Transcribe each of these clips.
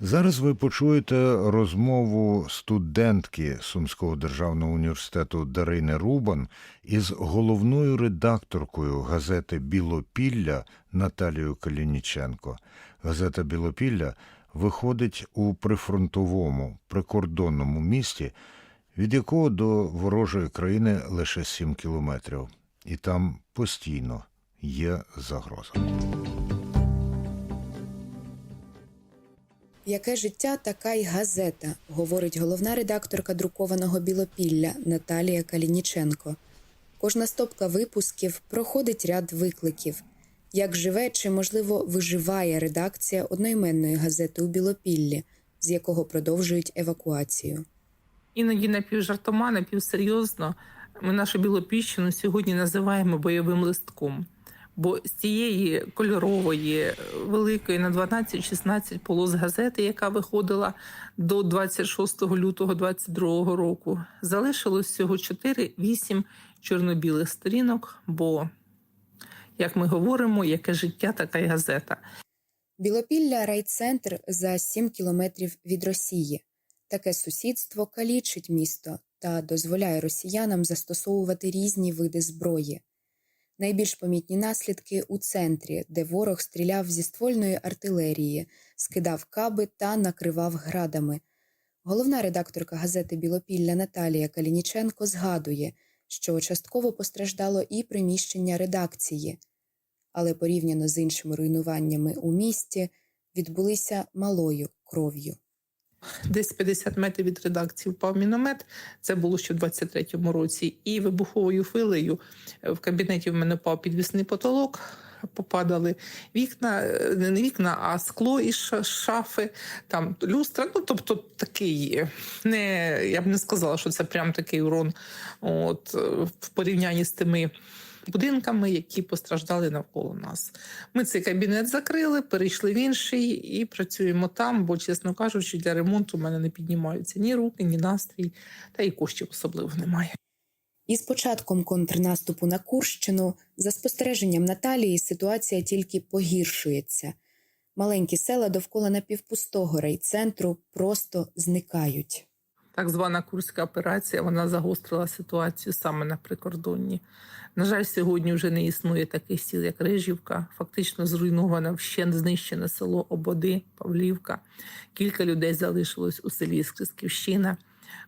Зараз ви почуєте розмову студентки Сумського державного університету Дарини Рубан із головною редакторкою газети Білопілля Наталією Калініченко. Газета Білопілля виходить у прифронтовому прикордонному місті, від якого до ворожої країни лише 7 кілометрів, і там постійно є загроза. Яке життя, така й газета, говорить головна редакторка друкованого Білопілля Наталія Калініченко. Кожна стопка випусків проходить ряд викликів. Як живе чи, можливо, виживає редакція одноіменної газети у Білопіллі, з якого продовжують евакуацію. Іноді напівжартома, напівсерйозно ми нашу білопіщину сьогодні називаємо бойовим листком. Бо з цієї кольорової, великої на 12-16 полос газети, яка виходила до 26 лютого 22 року, залишилось всього 4-8 чорно-білих сторінок. Бо, як ми говоримо, яке життя, така й газета. Білопілля райцентр за 7 кілометрів від Росії. Таке сусідство калічить місто та дозволяє росіянам застосовувати різні види зброї. Найбільш помітні наслідки у центрі, де ворог стріляв зі ствольної артилерії, скидав каби та накривав градами. Головна редакторка газети Білопілля Наталія Калініченко згадує, що частково постраждало і приміщення редакції, але порівняно з іншими руйнуваннями у місті відбулися малою кров'ю. Десь 50 метрів від редакції впав міномет. Це було ще в 23-му році. І вибуховою хвилею в кабінеті в мене впав підвісний потолок. Попадали вікна, е, не вікна, а скло із шафи, там люстра. Ну тобто такий не я б не сказала, що це прям такий урон. От е, в порівнянні з тими будинками, які постраждали навколо нас. Ми цей кабінет закрили, перейшли в інший і працюємо там, бо, чесно кажучи, для ремонту в мене не піднімаються ні руки, ні настрій, та й коштів особливо немає. Із початком контрнаступу на Курщину, за спостереженням Наталії, ситуація тільки погіршується. Маленькі села довкола напівпустого райцентру просто зникають. Так звана курська операція вона загострила ситуацію саме на прикордонні. На жаль, сьогодні вже не існує таких сіл, як Рижівка. Фактично зруйноване вщент знищене село Ободи, Павлівка. Кілька людей залишилось у селі Скрисківщина.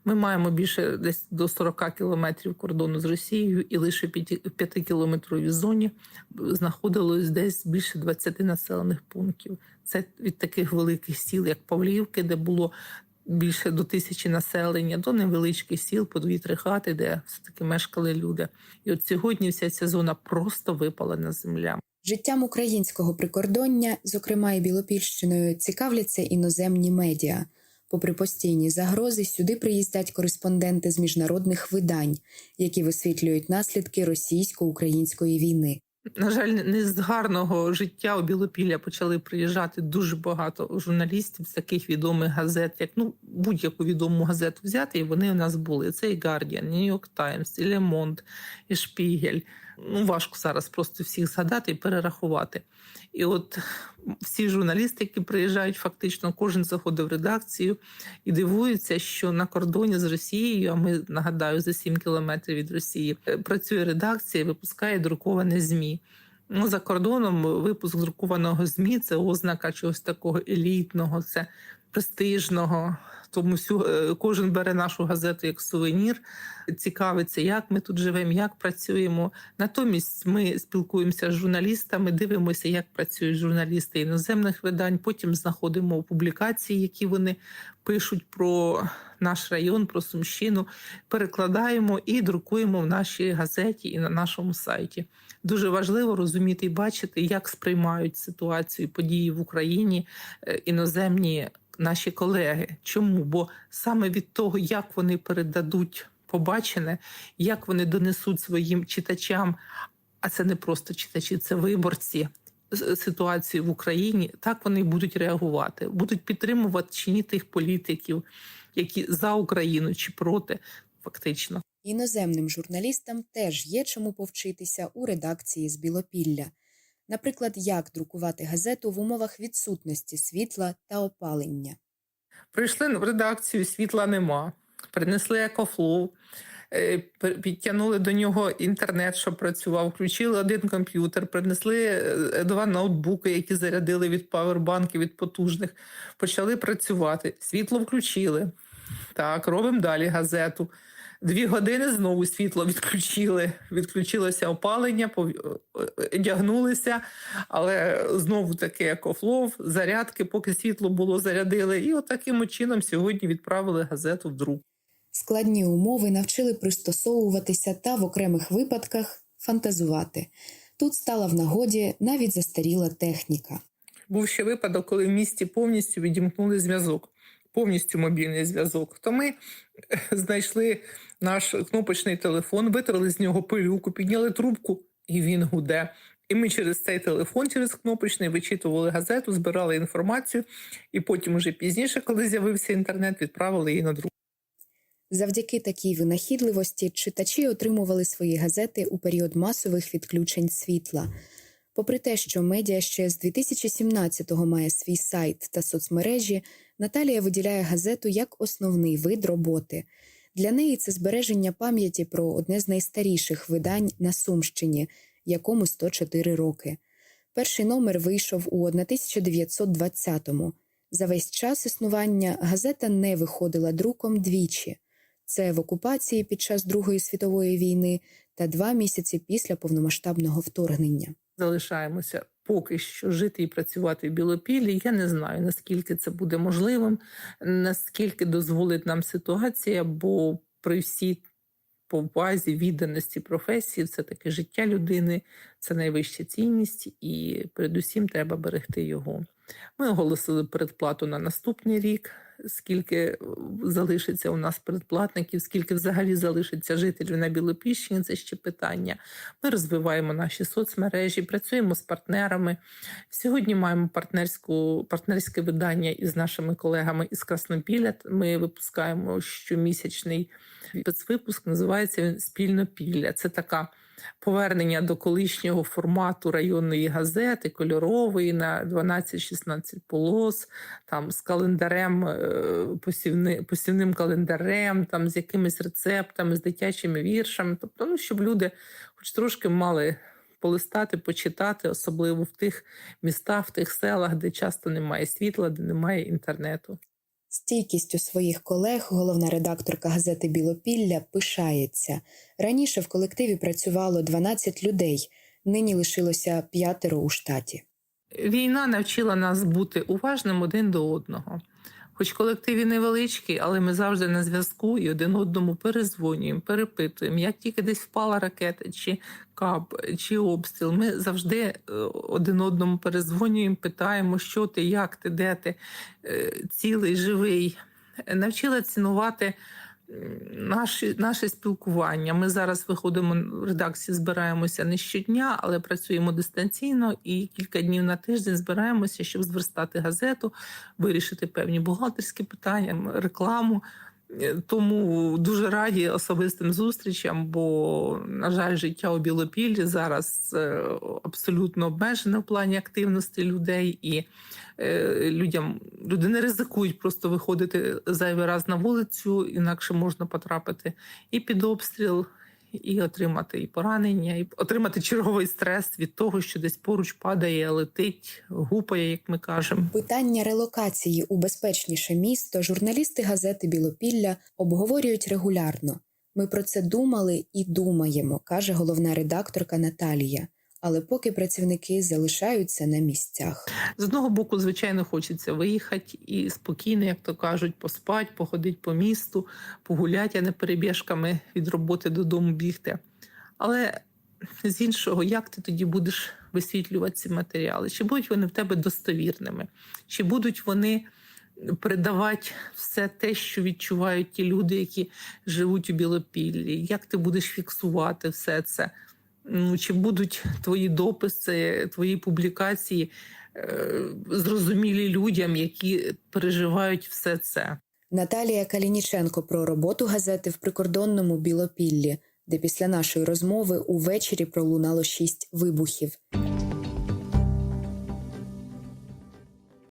Ми маємо більше десь до 40 кілометрів кордону з Росією, і лише в 5-кілометровій зоні знаходилось десь більше 20 населених пунктів. Це від таких великих сіл, як Павлівки, де було більше до тисячі населення, до невеличких сіл, по дві-три хати, де все-таки мешкали люди. І от сьогодні вся ця зона просто випалена земля. Життям українського прикордоння, зокрема і Білопільщиною, цікавляться іноземні медіа. Попри постійні загрози, сюди приїздять кореспонденти з міжнародних видань, які висвітлюють наслідки російсько-української війни. На жаль, не з гарного життя у Білопілля почали приїжджати дуже багато журналістів з таких відомих газет, як ну будь-яку відому газету взяти, і вони у нас були. Це і Guardian, і New York Times, і Le Monde, і Шпігель. Ну важко зараз просто всіх згадати і перерахувати. І от всі журналісти, які приїжджають, фактично кожен заходить в редакцію і дивується, що на кордоні з Росією, а ми нагадаю, за 7 кілометрів від Росії, е, працює редакція, і випускає друковане змі. Ну, за кордоном випуск друкованого ЗМІ це ознака чогось такого елітного, це престижного. Тому всю, е, кожен бере нашу газету як сувенір, цікавиться, як ми тут живемо, як працюємо. Натомість ми спілкуємося з журналістами, дивимося, як працюють журналісти іноземних видань. Потім знаходимо публікації, які вони пишуть про наш район, про Сумщину, перекладаємо і друкуємо в нашій газеті і на нашому сайті. Дуже важливо розуміти і бачити, як сприймають ситуацію події в Україні е, іноземні наші колеги. Чому? Бо саме від того, як вони передадуть побачене, як вони донесуть своїм читачам, а це не просто читачі, це виборці. с- Ситуацію в Україні, так вони будуть реагувати, будуть підтримувати чи ні тих політиків, які за Україну чи проти, фактично. Іноземним журналістам теж є чому повчитися у редакції з Білопілля. Наприклад, як друкувати газету в умовах відсутності світла та опалення. Прийшли в редакцію, світла нема. Принесли екофлоу, е, підтягнули до нього інтернет, щоб працював, включили один комп'ютер, принесли е, два ноутбуки, які зарядили від павербанків, від потужних, почали працювати. Світло включили. Так, робимо далі газету. Дві години знову світло відключили. Відключилося опалення, е, одягнулися, але знову таки екофлов, зарядки, поки світло було, зарядили. І от таким от чином сьогодні відправили газету в друк. Складні умови навчили пристосовуватися та в окремих випадках фантазувати. Тут стала в нагоді навіть застаріла техніка. Був ще випадок, коли в місті повністю відімкнули зв'язок, повністю мобільний зв'язок. То ми е, знайшли наш кнопочний телефон, витрали з нього пилюку, підняли трубку, і він гуде. І ми через цей телефон, через кнопочний, вичитували газету, збирали інформацію, і потім, уже пізніше, коли з'явився інтернет, відправили її на друк. Завдяки такій винахідливості читачі отримували свої газети у період масових відключень світла. Попри те, що медіа ще з 2017-го має свій сайт та соцмережі, Наталія виділяє газету як основний вид роботи. Для неї це збереження пам'яті про одне з найстаріших видань на Сумщині, якому 104 роки. Перший номер вийшов у 1920-му. За весь час існування газета не виходила друком двічі. Це в окупації під час Другої світової війни та два місяці після повномасштабного вторгнення. залишаємося поки що жити і працювати в Білопіллі. Я не знаю, наскільки це буде можливим, наскільки дозволить нам ситуація, бо при всій повазі, відданості професії, все таки життя людини це найвища цінність, і передусім треба берегти його. Ми оголосили передплату на наступний рік. Скільки е, залишиться у нас передплатників, скільки взагалі залишиться жителів на Білопільщині, це ще питання. Ми розвиваємо наші соцмережі, працюємо з партнерами. Сьогодні маємо партнерську, партнерське видання із нашими колегами із Краснопілля. Ми випускаємо щомісячний спецвипуск, називається він Спільнопілля. Це така повернення до колишнього формату районної газети, кольорової на 12-16 полос, там з календарем, е, посівни, посівним календарем, там з якимись рецептами, з дитячими віршами. Тобто, ну, щоб люди хоч трошки мали полистати, почитати, особливо в тих містах, в тих селах, де часто немає світла, де немає інтернету. Стійкістю своїх колег головна редакторка газети Білопілля пишається. Раніше в колективі працювало 12 людей, нині лишилося п'ятеро у штаті. Війна навчила нас бути уважним один до одного. Хоч колектив і невеличкий, але ми завжди на зв'язку і один одному перезвонюємо, перепитуємо. Як тільки десь впала ракета, чи кап, чи обстріл, ми завжди е, один одному перезвонюємо, питаємо, що ти, як ти, де ти, е, цілий, живий. Навчила цінувати наші, наше спілкування. Ми зараз виходимо в редакції, збираємося не щодня, але працюємо дистанційно і кілька днів на тиждень збираємося, щоб зверстати газету, вирішити певні бухгалтерські питання, рекламу. Е, Тому дуже раді особистим зустрічам, бо, на жаль, життя у Білопіллі зараз е, абсолютно обмежене в плані активності людей, і е, людям люди не ризикують просто виходити зайвий раз на вулицю, інакше можна потрапити і під обстріл, і отримати і поранення, і отримати черговий стрес від того, що десь поруч падає, летить, гупає, як ми кажемо. Питання релокації у безпечніше місто журналісти газети Білопілля обговорюють регулярно. Ми про це думали і думаємо, каже головна редакторка Наталія. Але поки працівники залишаються на місцях. З одного боку, звичайно, хочеться виїхати і спокійно, як то кажуть, поспати, походити по місту, погуляти, а не перебіжками від роботи додому бігти. Але з іншого, як ти тоді будеш висвітлювати ці матеріали? Чи будуть вони в тебе достовірними? Чи будуть вони передавати все те, що відчувають ті люди, які живуть у Білопіллі? Як ти будеш фіксувати все це? Ну, чи будуть твої дописи, твої публікації е, зрозумілі людям, які переживають все це? Наталія Калініченко про роботу газети в прикордонному Білопіллі, де після нашої розмови увечері пролунало шість вибухів.